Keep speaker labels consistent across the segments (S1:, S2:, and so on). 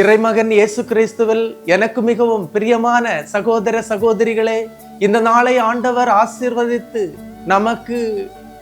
S1: இறைமகன் இயேசு கிறிஸ்துவில் எனக்கு மிகவும் பிரியமான சகோதர சகோதரிகளே இந்த நாளை ஆண்டவர் ஆசீர்வதித்து நமக்கு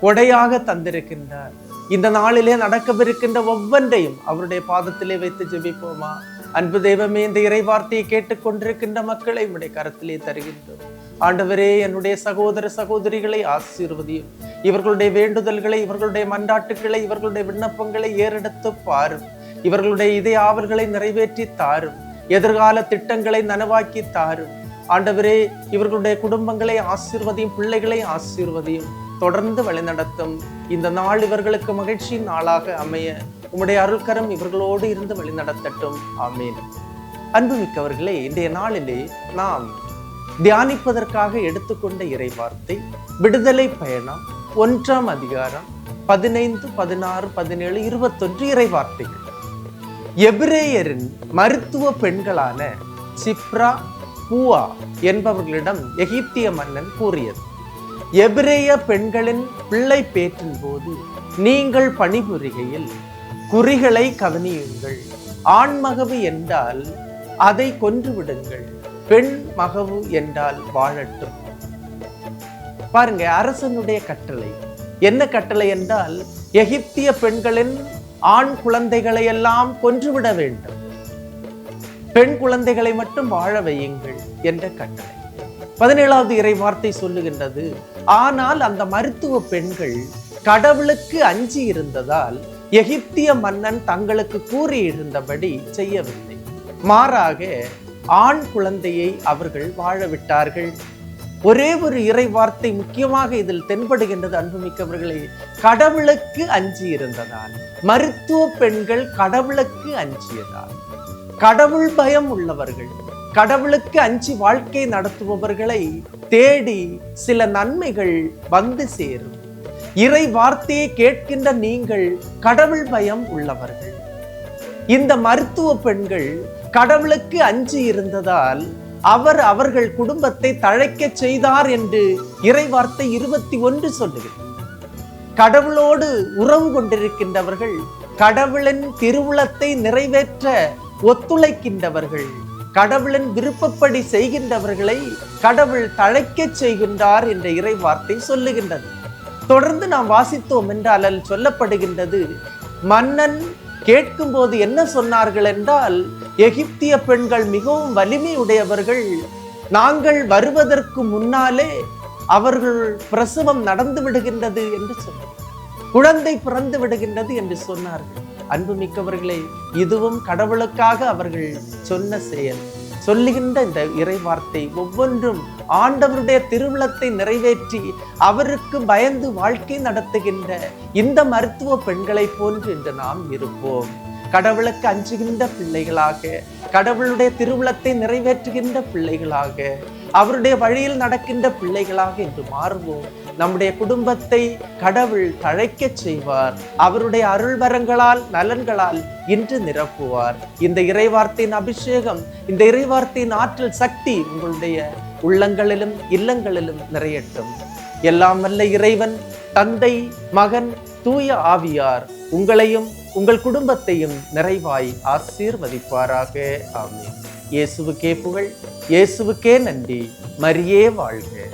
S1: கொடையாக தந்திருக்கின்றார். இந்த நாளிலே நடக்கவிருக்கின்ற ஒவ்வொன்றையும் அவருடைய பாதத்திலே வைத்து ஜெபிப்போமா? அன்பு தெய்வமே இந்த இறை வார்த்தையை கேட்டுக்கொண்டிருக்கின்ற மக்களை உடைய கரத்திலே தருகின்றோம். ஆண்டவரே என்னுடைய சகோதர சகோதரிகளை ஆசீர்வதியும். இவர்களுடைய வேண்டுதல்களை இவர்களுடைய மன்றாட்டுக்களை இவர்களுடைய விண்ணப்பங்களை ஏறெடுத்து பாரும். இவர்களுடைய இதய ஆவல்களை நிறைவேற்றி தாரும். எதிர்கால திட்டங்களை நனவாக்கி தாரும். ஆண்டவரே இவர்களுடைய குடும்பங்களை ஆசீர்வதியும் பிள்ளைகளை ஆசீர்வதியும் தொடர்ந்து வழிநடத்தும். இந்த நாள் இவர்களுக்கு மகிழ்ச்சியின் நாளாக அமைய உம்முடைய அருள்கரம் இவர்களோடு இருந்து வழிநடத்தட்டும். ஆமீன். அன்புமிக்கவர்களே இன்றைய நாளிலே நாம் தியானிப்பதற்காக எடுத்துக்கொண்ட இறை வார்த்தை விடுதலை பயணம் ஒன்றாம் அதிகாரம் பதினைந்து பதினாறு பதினேழு இருபத்தொன்று இறை வார்த்தைகள் எபிரேயரின் மருத்துவ பெண்களான சிப்ரா பூவா என்பவர்களிடம் எகிப்திய மன்னன் கூறியது எபிரேய பெண்களின் பிள்ளை பேற்றின் போது நீங்கள் பணிபுரிகையில் குறிகளை கவனியுங்கள். ஆண் மகவு என்றால் அதை கொன்று விடுங்கள் பெண் மகவு என்றால் வாழட்டும். பாருங்க அரசனுடைய கட்டளை. என்ன கட்டளை என்றால் எகிப்திய பெண்களின் ஆண் குழந்தைகளை எல்லாம் கொன்றுவிட வேண்டும். பெண் குழந்தைகளை மட்டும் வாழ வையுங்கள் என்ற கட்டளை. பதினேழாவது இறை வார்த்தை சொல்லுகின்றது ஆனால் அந்த மருத்துவ பெண்கள் கடவுளுக்கு அஞ்சி இருந்ததால் எகிப்திய மன்னன் தங்களுக்கு கூறியிருந்தபடி செய்யவில்லை. மாறாக ஆண் குழந்தையை அவர்கள் வாழ விட்டார்கள். ஒரே ஒரு இறை வார்த்தை முக்கியமாக இதில் தென்படுகின்றது அன்புமிக்கவர்களே கடவுளுக்கு அஞ்சி இருந்ததால். மருத்துவ பெண்கள் கடவுளுக்கு அஞ்சியதால். கடவுள் பயம் உள்ளவர்கள் கடவுளுக்கு அஞ்சி வாழ்க்கை நடத்துபவர்களை தேடி சில நன்மைகள் வந்து சேரும். இறை வார்த்தையை கேட்கின்ற நீங்கள் கடவுள் பயம் உள்ளவர்கள். இந்த மருத்துவ பெண்கள் கடவுளுக்கு அஞ்சி இருந்ததால் அவர் அவர்கள் குடும்பத்தை தழைக்க செய்தார் என்று இறை வார்த்தை இருபத்தி ஒன்று சொல்லுகிறது. கடவுளோடு உறவு கொண்டிருக்கின்றவர்கள் கடவுளின் திருவுளத்தை நிறைவேற்ற ஒத்துழைக்கின்றவர்கள் கடவுளின் விருப்பப்படி செய்கின்றவர்களை கடவுள் தழைக்க செய்கின்றார் என்ற இறை வார்த்தை சொல்லுகின்றது. தொடர்ந்து நாம் வாசித்தோம் என்றால் அதில் சொல்லப்படுகின்றது மன்னன் கேட்கும்போது என்ன சொன்னார்கள் என்றால் எகிப்திய பெண்கள் மிகவும் வலிமை உடையவர்கள் நாங்கள் வருவதற்கு முன்னாலே அவர்கள் பிரசவம் நடந்து விடுகின்றது என்று சொன்னார். குழந்தை பிறந்து விடுகின்றது என்று சொன்னார்கள். அன்பு மிக்கவர்களை இதுவும் கடவுளுக்காக அவர்கள் சொன்ன செயல். சொல்லுகின்ற இந்த இறை வார்த்தை ஒவ்வொன்றும் ஆண்டவருடைய திருவிழத்தை நிறைவேற்றி அவருக்கு பயந்து வாழ்க்கை நடத்துகின்ற இந்த மருத்துவ பெண்களை போன்று இன்று நாம் இருப்போம். கடவுளுக்கு அஞ்சுகின்ற பிள்ளைகளாக கடவுளுடைய திருவுளத்தை நிறைவேற்றுகின்ற பிள்ளைகளாக அவருடைய வழியில் நடக்கின்ற பிள்ளைகளாக என்று மாறுவோம். நம்முடைய குடும்பத்தை கடவுள் தழைக்கச் செய்வார். அவருடைய அருள்வரங்களால் நலன்களால் இன்று நிரப்புவார். இந்த இறைவார்த்தையின் அபிஷேகம் இந்த இறைவார்த்தையின் ஆற்றல் சக்தி உங்களுடைய உள்ளங்களிலும் இல்லங்களிலும் நிறையட்டும். எல்லாம் வல்ல இறைவன் தந்தை மகன் தூய ஆவியார் உங்களையும் உங்கள் குடும்பத்தையும் நிறைவாய் ஆசீர்வதிப்பாராக. ஆமென். இயேசுவுக்கே புகழ் இயேசுவுக்கே நன்றி. மரியே வாழ்க.